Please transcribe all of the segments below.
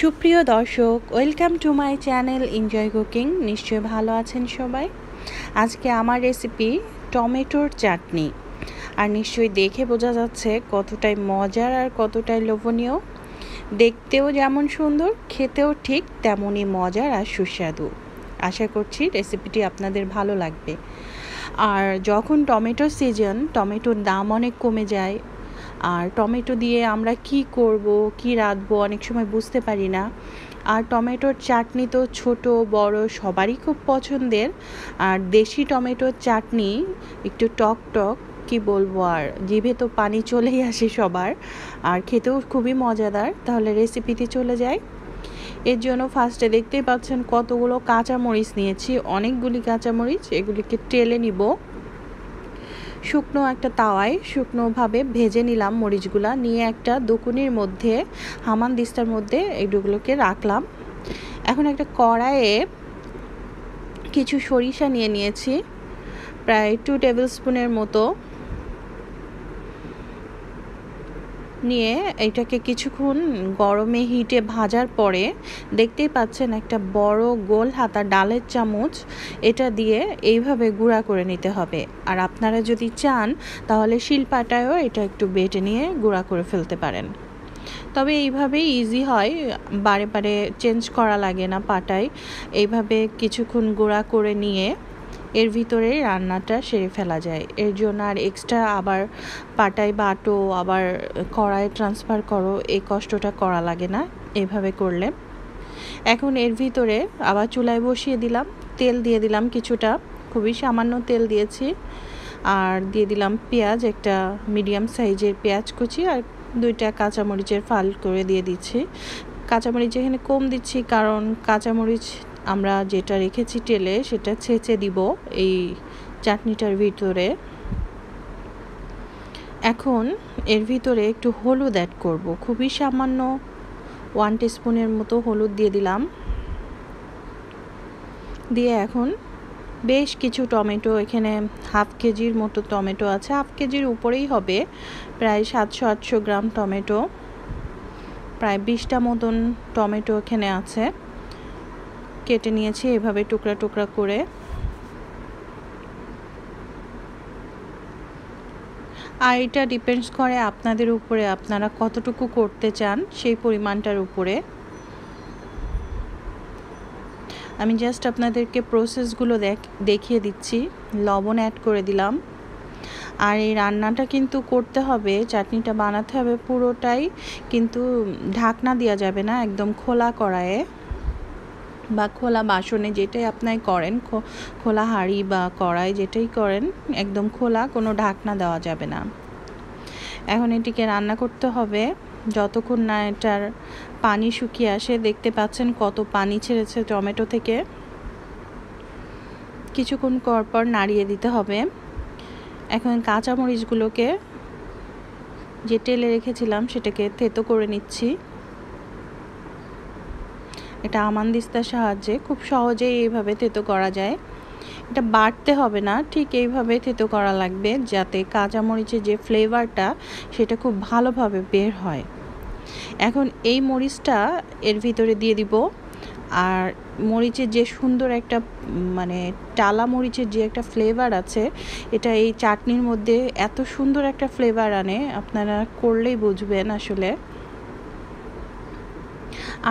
সুপ্রিয় দর্শক, welcome to my channel enjoy cooking. নিশ্চয়ই ভালো আছেন সবাই? আজকে আমার রেসিপি টমেটোর চাটনি। আর নিশ্চয়ই দেখে বোঝা যাচ্ছে কতটাই মজার আর কতটাই লোভনীয়। দেখতেও যেমন সুন্দর, খেতেও ঠিক তেমনই মজার আর সুস্বাদু। আশা করছি রেসিপিটি আপনাদের ভালো লাগবে। আর যখন টমেটোর সিজন, টমেটোর দাম অনেক কমে যায় আর টমেটো দিয়ে আমরা কি করব, কি রাঁধবো, অনেক সময় বুঝতে পারি না। আর টমেটোর চাটনি তো ছোট, বড়, সবারই খুব পছন্দের। আর দেশি টমেটোর চাটনি একটু টক টক, কি বলব আর, জিভে তো পানি চলেই আসে সবার। আর খেতেও খুবই মজাদার, তাহলে রেসিপিতে চলে যায় এর জন্য ফার্স্টে দেখতেই পাচ্ছেন কতগুলো কাঁচামরিচ নিয়েছি, অনেকগুলি কাঁচামরিচ, এগুলিকে টেলে নিব। শুকনো একটা তাওয়ায় শুকনোভাবে ভেজে নিলাম মরিচগুলা। নিয়ে একটা দোকুনির মধ্যে, হামান দিস্তার মধ্যে এইগুলোকে রাখলাম। এখন একটা কড়াইয়ে কিছু সরিষা নিয়ে নিয়েছি। প্রায় টু টেবিল স্পুনের মতো। নিয়ে এটাকে কিছুক্ষণ গরমে হিটে ভাজার পরে দেখতেই পাচ্ছেন একটা বড় গোল হাতা ডালের চামচ এটা দিয়ে এইভাবে গুঁড়া করে নিতে হবে। আর আপনারা যদি চান, তাহলে শিলপাটায়ও এটা একটু বেটে নিয়ে গুঁড়া করে ফেলতে পারেন। তবে এইভাবেই ইজি হয়, বারে বারে চেঞ্জ করা লাগে না পাটায়। এইভাবে কিছুক্ষণ গুঁড়া করে নিয়ে এর ভিতরে রান্নাটা সেরে ফেলা যায়। এর জন্য আর এক্সট্রা আবার পাটায় বাটো, আবার কড়াই ট্রান্সফার করো, এই কষ্টটা করা লাগে না, এভাবে করলে। এখন এর ভিতরে আবার চুলায় বসিয়ে দিলাম, তেল দিয়ে দিলাম কিছুটা, খুবই সামান্য তেল দিয়েছি। আর দিয়ে দিলাম পেঁয়াজ, একটা মিডিয়াম সাইজের পেঁয়াজ কুচি আর দুইটা কাঁচামরিচের ফাল করে দিয়ে দিচ্ছি। কাঁচামরিচ এখানে কম দিচ্ছি কারণ কাঁচামরিচ আমরা যেটা রেখেছি তেলে, সেটা ছেঁচে দিব এই চাটনিটার ভিতরে। এখন এর ভিতরে একটু হলুদ অ্যাড করব। খুবই সামান্য ওয়ান টিস্পুনের মতো হলুদ দিয়ে দিলাম। দিয়ে এখন বেশ কিছু টমেটো, এখানে হাফ কেজির মতো টমেটো আছে। হাফ কেজির উপরেই হবে প্রায় সাতশো আটশো গ্রাম টমেটো। প্রায় বিশটা মতন টমেটো এখানে আছে। কেটে নিয়েছি এভাবে টুকরা টুকরা করে। আর এটা ডিপেন্ডস করে আপনাদের উপরে, আপনারা কতটুকু করতে চান সেই পরিমাণটার উপরে। আমি জাস্ট আপনাদেরকে প্রসেসগুলো দেখ, দেখিয়ে দিচ্ছি, লবণ অ্যাড করে দিলাম। আর এই রান্নাটা কিন্তু করতে হবে, চাটনিটা বানাতে হবে পুরোটাই, কিন্তু ঢাকনা দেওয়া যাবে না, একদম খোলা কড়াইয়ে। বা খোলা বাসনে যেটাই আপনাই করেন খোলা হাঁড়ি বা কড়াই যেটাই করেন, একদম খোলা, কোনো ঢাকনা দেওয়া যাবে না। এখন এটিকে রান্না করতে হবে। যতক্ষণ না এটার পানি শুকিয়ে আসে, দেখতে পাচ্ছেন কত পানি ছেড়েছে টমেটো থেকে। কিছুক্ষণ পর পর নাড়িয়ে দিতে হবে। এখন কাঁচামরিচগুলোকে যে তেলে রেখেছিলাম, সেটাকে থেতো করে নিচ্ছি। এটা আমানদিস্তার সাহায্যে খুব সহজেই এইভাবে থেতো করা যায়। এটা বাড়তে হবে না, ঠিক এইভাবে থেতো করা লাগবে যাতে কাঁচামরিচের যে ফ্লেভারটা সেটা খুব ভালোভাবে বের হয়। এখন এই মরিচটা এর ভিতরে দিয়ে দিব। আর মরিচের যে সুন্দর একটা মানে টালা মরিচের যে একটা ফ্লেভার আছে, এটা এই চাটনির মধ্যে এত সুন্দর একটা ফ্লেভার আনে, আপনারা করলেই বুঝবেন আসলে।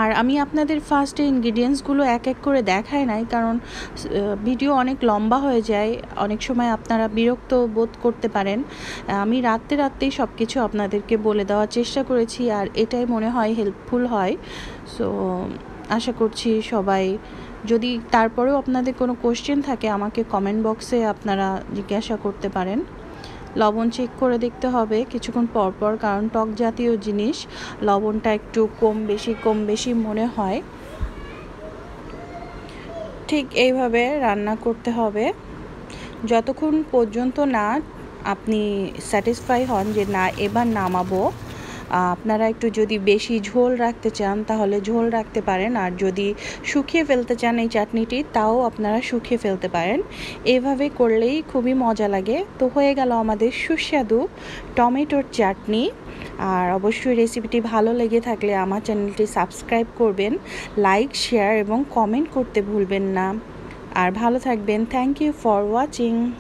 আর আমি আপনাদের ফার্স্টে ইনগ্রিডিয়েন্টসগুলো এক এক করে দেখাই নাই, কারণ ভিডিও অনেক লম্বা হয়ে যায়, অনেক সময় আপনারা বিরক্ত বোধ করতে পারেন। আমি রাত্রে রাত্রেই সব কিছু আপনাদেরকে বলে দেওয়ার চেষ্টা করেছি আর এটাই মনে হয় হেল্পফুল হয়। সো আশা করছি সবাই, যদি তারপরেও আপনাদের কোনো কোশ্চেন থাকে, আমাকে কমেন্ট বক্সে আপনারা জিজ্ঞাসা করতে পারেন। লবণ চেক করে দেখতে হবে। কিছুক্ষণ পরপর পর, কারণ টক জাতীয় জিনিস, লবণটা একটু কম বেশি কম বেশি মনে হয়। ঠিক এইভাবে রান্না করতে হবে। যতক্ষণ পর্যন্ত না আপনি স্যাটিসফাই হন যে না, এবার নামাবো। আপনারা একটু যদি বেশি ঝোল রাখতে চান, তাহলে ঝোল রাখতে পারেন। আর যদি শুকিয়ে ফেলতে চান এই চাটনিটি, তাও আপনারা শুকিয়ে ফেলতে পারেন। এভাবে করলেই খুবই মজা লাগে। তো হয়ে গেল আমাদের সুস্বাদু টমেটোর চাটনি। আর অবশ্যই রেসিপিটি ভালো লেগে থাকলে আমার চ্যানেলটি সাবস্ক্রাইব করবেন লাইক শেয়ার এবং কমেন্ট করতে ভুলবেন না। আর ভালো থাকবেন। Thank you for watching